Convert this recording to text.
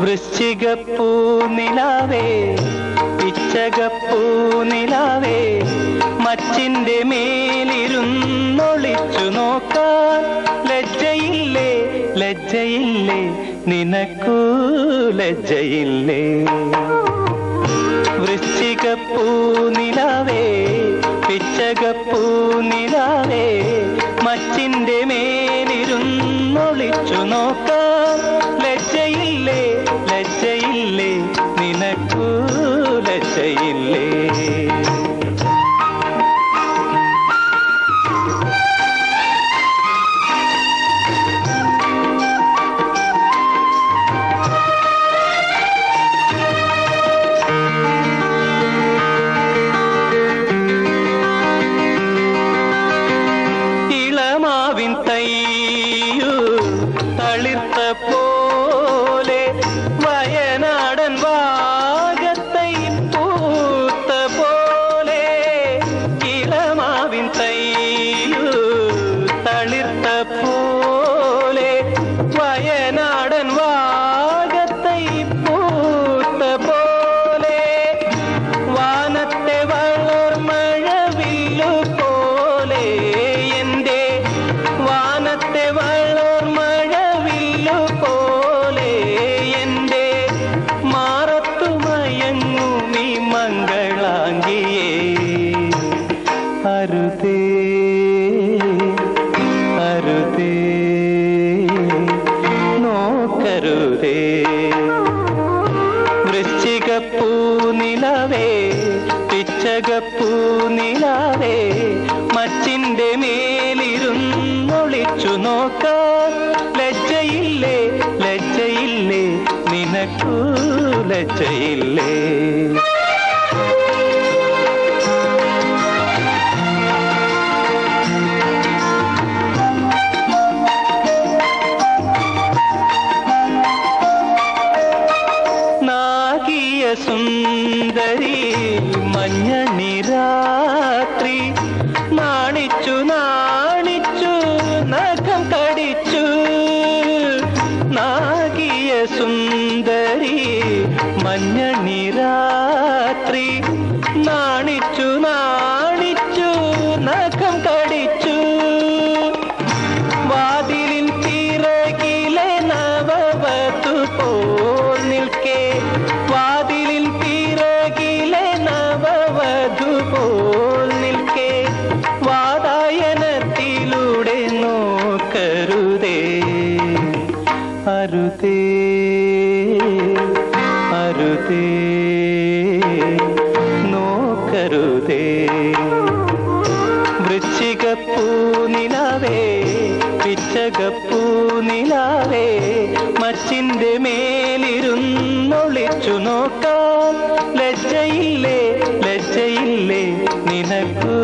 വൃശ്ചികപ്പൂ നിലാവേ പിച്ചകപ്പൂ നിലാവേ മച്ചിന്റെ മേലിരുന്നൊളിച്ചു നോക്കാൻ ലജ്ജയില്ലേ ലജ്ജയില്ലേ നിനക്കൂ ലജ്ജയില്ലേ? വൃശ്ചികപ്പൂ നിലാവേ പിച്ചകപ്പൂ നിലാവേ മച്ചിന്റെ മേലിരുന്നൊളിച്ചു നോക്കാൻ ലജ്ജയില്ലേ ലജ്ജയില്ലേ നിനക്കൂ ലജ്ജയില്ലേ ഇളമാവിൻ തയ്യു തളിർത്ത நாடன் வாகத்தை பூத்த போலே வானத்தை வளர் மழவில்லு போலே எந்தே வானத்தை வளர் மழவில்லு போலே எந்தே மாறத்து மயங்குமி மங்களாங்கி വൃശ്ചികപ്പൂ നിലവേ മച്ചിന്റെ മേലിരുന്നൊളിച്ചു നോക്കാൻ ലജ്ജയില്ലേ ലജ്ജയില്ലേ നിനക്കൂ ലജ്ജയില്ലേ. രാത്രി നാണിച്ചു നാണിച്ചു നഖം കടിച്ചു. നാഗിയ സുന്ദരി മഞ്ഞണി രാത്രി നാണിച്ചു അരുതേ അരുതേ നോക്കരുതേ. വൃശ്ചികപ്പൂ നിലാവേ പിച്ചകപ്പൂ നിലാവേ മച്ചിന്റെ മേലിരുന്നൊളിച്ചു നോക്കാൻ ലജ്ജയില്ലേ ലജ്ജയില്ലേ നിനക്ക്